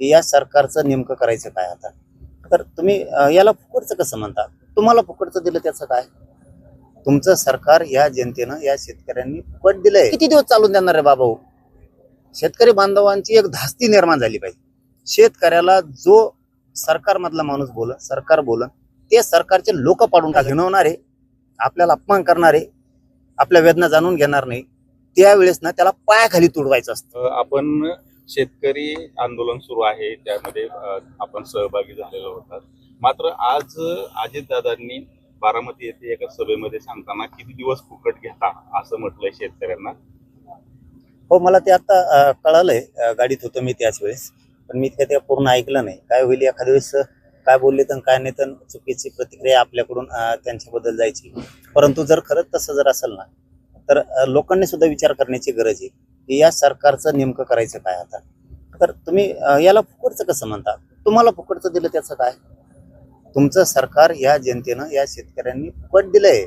की या सरकारचं नेमकं करायचं काय आता? तर तुम्ही याला फुकटचं कसं म्हणता? तुम्हाला फुकटचं दिलं त्याचं काय? तुमचं सरकार या जनतेनं या शेतकऱ्यांनी फुकट दिलंय. किती दिवस चालून देणार आहे बाबा हो? शेतकरी बांधवांची एक धास्ती निर्माण झाली पाहिजे. शेतकऱ्याला जो सरकारमधला माणूस बोल सरकार बोल ते सरकारचे लोक पाडून का हिणवणारे आपल्याला अपमान करणारे आपल्या वेदना जाणून घेणार नाही त्यावेळेस ना त्याला पायाखाली तुडवायचं असतं. आपण शेतकरी आंदोलन सुरू आहे त्यामध्ये आपण सहभागी झालेलो होतात मात्र आज अजितदादांनी बारामती येथे एका सभेमध्ये सांगताना किती दिवस फुकट घेता असं म्हटलंय शेतकऱ्यांना? हो मला ते आता कळालंय. गाडीत होतो मी त्याच वेळेस. पण मी ते पूर्ण ऐकलं नाही. काय होईल एखाद्या वेळेस काय बोलले तर काय नाही तर चुकीची प्रतिक्रिया आपल्याकडून त्यांच्याबद्दल जायची. परंतु जर खरंच तसं जर असेल ना तर लोकांनी सुद्धा विचार करण्याची गरज आहे. की या सरकारचं नेमकं करायचं काय आता? तर तुम्ही याला फुकटचं कसं म्हणता? तुम्हाला फुकटचं दिलं त्याचं काय? तुमचं सरकार या जनतेनं या शेतकऱ्यांनी फुकट दिलंय.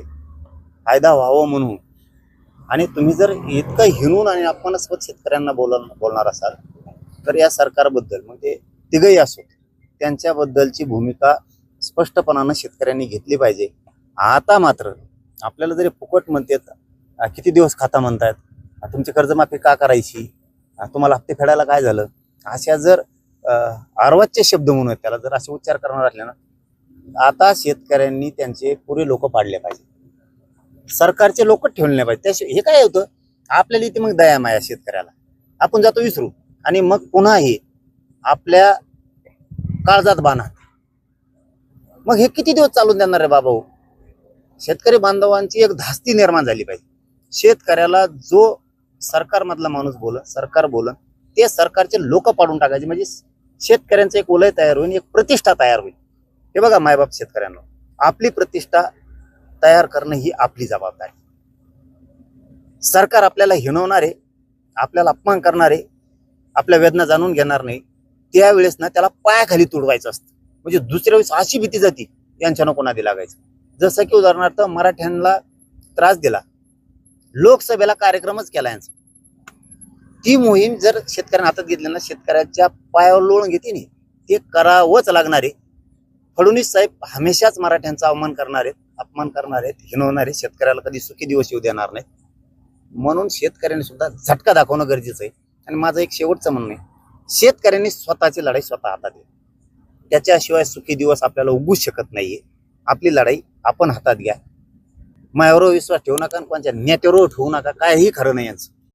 फायदा व्हावं म्हणून. आणि तुम्ही जर इतकं हिनून आणि अपमानास्पद शेतकऱ्यांना बोल बोलणार असाल तर या सरकारबद्दल म्हणजे तिघही असो त्यांच्याबद्दलची भूमिका स्पष्टपणानं शेतकऱ्यांनी घेतली पाहिजे. आता मात्र आपल्याला जरी फुकट म्हणतात किती दिवस खाता म्हणतायत? तुमची कर्जमाफी का करायची? तुम्हाला हप्ते फेडायला काय झालं? अशा जर अं, शब्द म्हणून त्याला जर असे उच्चार करणार असले ना आता शेतकऱ्यांनी त्यांचे पुरे लोक पाडले पाहिजे. सरकारचे लोक ठेवले नाही पाहिजे. त्याशिवाय हे काय होतं? आपल्याला इथे मग दया माया शेतकऱ्याला. आपण जातो विसरू. आणि मग पुन्हा हे आपल्या काळजात बाणा. मग हे किती दिवस चालून देणार रे बाबा हो? शेतकरी बांधवांची एक धास्ती निर्माण झाली पाहिजे. शेतकऱ्याला जो सरकारमधला माणूस बोल सरकार बोल ते सरकारचे लोक पाडून टाकायचे. म्हणजे शेतकऱ्यांचं एक वलय तयार होईल एक प्रतिष्ठा तयार होईल. हे बघा मायबाप शेतकऱ्यांना आपली प्रतिष्ठा तयार करणं ही आपली जबाबदारी. सरकार आपल्याला हिणवणारे आपल्याला अपमान करणारे आपल्या वेदना जाणून घेणार नाही त्यावेळेस ना त्याला पायाखाली तुडवायचं असतं. म्हणजे दुसऱ्या वेळेस अशी भीती जाती यांच्यानं कोणादी लागायचं. जसं की उदाहरणार्थ मराठ्यांना त्रास दिला. लोकसभेला कार्यक्रमच केला यांचा. ती मोहीम जर शेतकऱ्यांना हातात घेतली ना शेतकऱ्याच्या पायावर लोळून घेते नाही ते करावंच लागणार आहे. फडणवीस साहेब हमेशाच मराठ्यांचा अवमान करणार आहेत अपमान करणार आहेत हिणवणारे शेतकऱ्याला कधी सुखी दिवस येऊ देणार नाहीत. म्हणून शेतकऱ्यांनी सुद्धा झटका दाखवणं गरजेचं आहे. आणि माझं एक शेवटचं म्हणणं आहे शेतकऱ्यांनी स्वतःची लढाई स्वतः हातात घ्या. त्याच्याशिवाय सुखी दिवस आपल्याला उगूच शकत नाहीये. आपली लढाई आपण हातात घ्या. मायावर विश्वास ठेवू नका आणि कोणत्या नेत्यावर ठेवू नका काहीही खरं नाही यांचं.